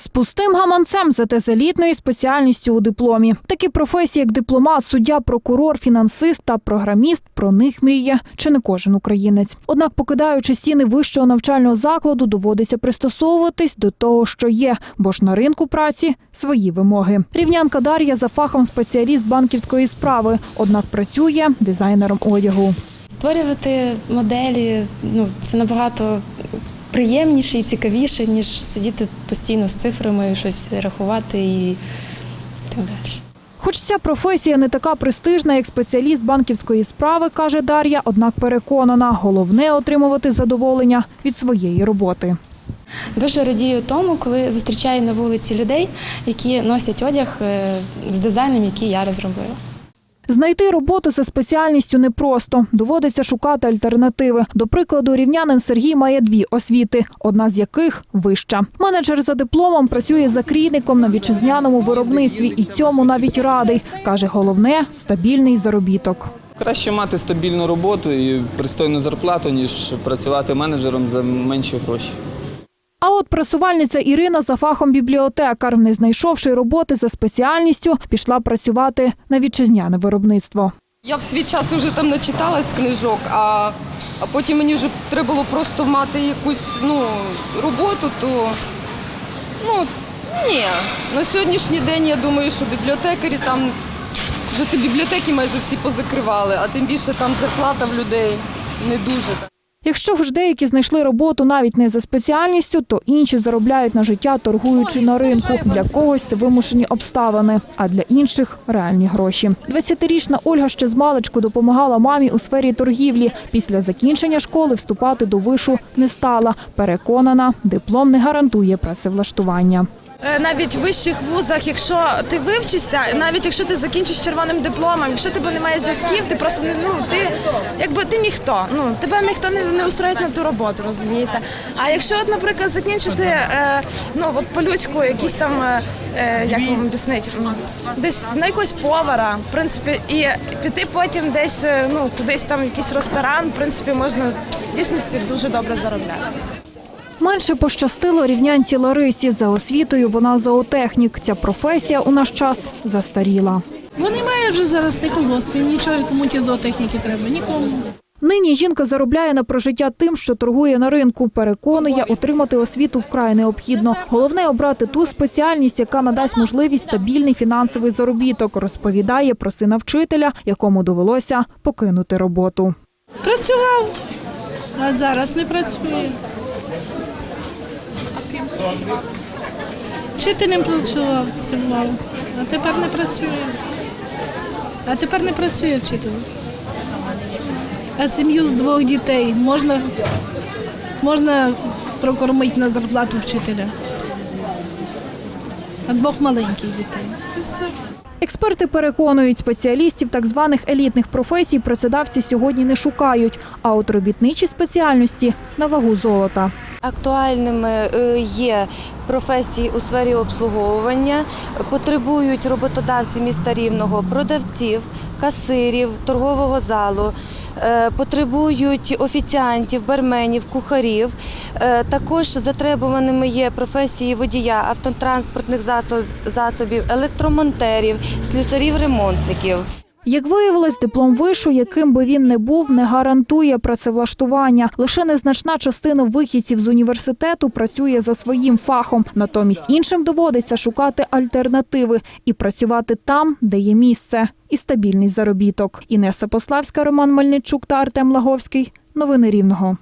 З пустим гаманцем, зате з спеціальністю у дипломі. Такі професії, як дипломат, суддя, прокурор, фінансист та програміст, про них мріє чи не кожен українець. Однак, покидаючи стіни вищого навчального закладу, доводиться пристосовуватись до того, що є, бо ж на ринку праці свої вимоги. Рівнянка Дар'я за фахом спеціаліст банківської справи, однак працює дизайнером одягу. Створювати моделі ну, це набагато приємніше і цікавіше, ніж сидіти постійно з цифрами, щось рахувати і так далі. Хоч ця професія не така престижна, як спеціаліст банківської справи, каже Дар'я, однак переконана, головне отримувати задоволення від своєї роботи. Дуже радію тому, коли зустрічаю на вулиці людей, які носять одяг е, з дизайном, який я розробила. Знайти роботу за спеціальністю непросто. Доводиться шукати альтернативи. До прикладу, рівнянин Сергій має дві освіти, одна з яких вища. Менеджер за дипломом працює закрійником на вітчизняному виробництві і цьому навіть радий. Каже, головне стабільний заробіток. Краще мати стабільну роботу і пристойну зарплату, ніж працювати менеджером за менші гроші. А пресувальниця Ірина за фахом бібліотекар, не знайшовши роботи за спеціальністю, пішла працювати на вітчизняне виробництво. Я в свій час вже там начиталась книжок, а потім мені вже треба було просто мати якусь ну, роботу, то ну ні. На сьогоднішній день я думаю, що бібліотекарі там вже ті бібліотеки майже всі позакривали, а тим більше там зарплата в людей не дуже. Якщо ж деякі знайшли роботу навіть не за спеціальністю, то інші заробляють на життя, торгуючи на ринку. Для когось це вимушені обставини, а для інших реальні гроші. 20-річна Ольга ще з маличку допомагала мамі у сфері торгівлі. Після закінчення школи вступати до вишу не стала. Переконана, диплом не гарантує працевлаштування. Е, навіть в вищих вузах, якщо ти вивчишся, навіть якщо ти закінчиш червоним дипломом, якщо тебе немає зв'язків, ти просто ну ти якби ти ніхто. Ну тебе ніхто не, не устроїть на ту роботу, розумієте. А якщо, наприклад, закінчити е, ну от по-людську, якісь там е, е, як вам об'яснити, м, десь на якогось повара, в принципі, і піти потім десь е, ну кудись там в якийсь ресторан, в принципі, можна в дійсності дуже добре заробляти. Менше пощастило рівнянці Ларисі. За освітою вона зоотехнік. Ця професія у наш час застаріла. Бо немає вже зараз ні колгоспів, нічого, кому ті зоотехніки треба, нікому. Нині жінка заробляє на прожиття тим, що торгує на ринку. Переконує, отримати освіту вкрай необхідно. Головне обрати ту спеціальність, яка надасть можливість стабільний фінансовий заробіток. Розповідає про сина вчителя, якому довелося покинути роботу. Працював, а зараз не працює. Вчителем працював, працював, а тепер не працює. А тепер не працює вчителем. А сім'ю з двох дітей можна, можна прокормити на зарплату вчителя. А двох маленьких дітей. І все. Експерти переконують, спеціалістів так званих елітних професій працедавці сьогодні не шукають, а от робітничі спеціальності на вагу золота. Актуальними е, є професії у сфері обслуговування, потребують роботодавці міста Рівного, продавців, касирів, торгового залу, е, потребують офіціантів, барменів, кухарів. Е, Також затребуваними є професії водія, автотранспортних засобів, електромонтерів, слюсарів-ремонтників. Як виявилось, диплом вишу, яким би він не був, не гарантує працевлаштування. Лише незначна частина вихідців з університету працює за своїм фахом. Натомість іншим доводиться шукати альтернативи і працювати там, де є місце, і стабільний заробіток. Інеса Пославська, Роман Мельничук та Артем Лаговський. Новини Рівного.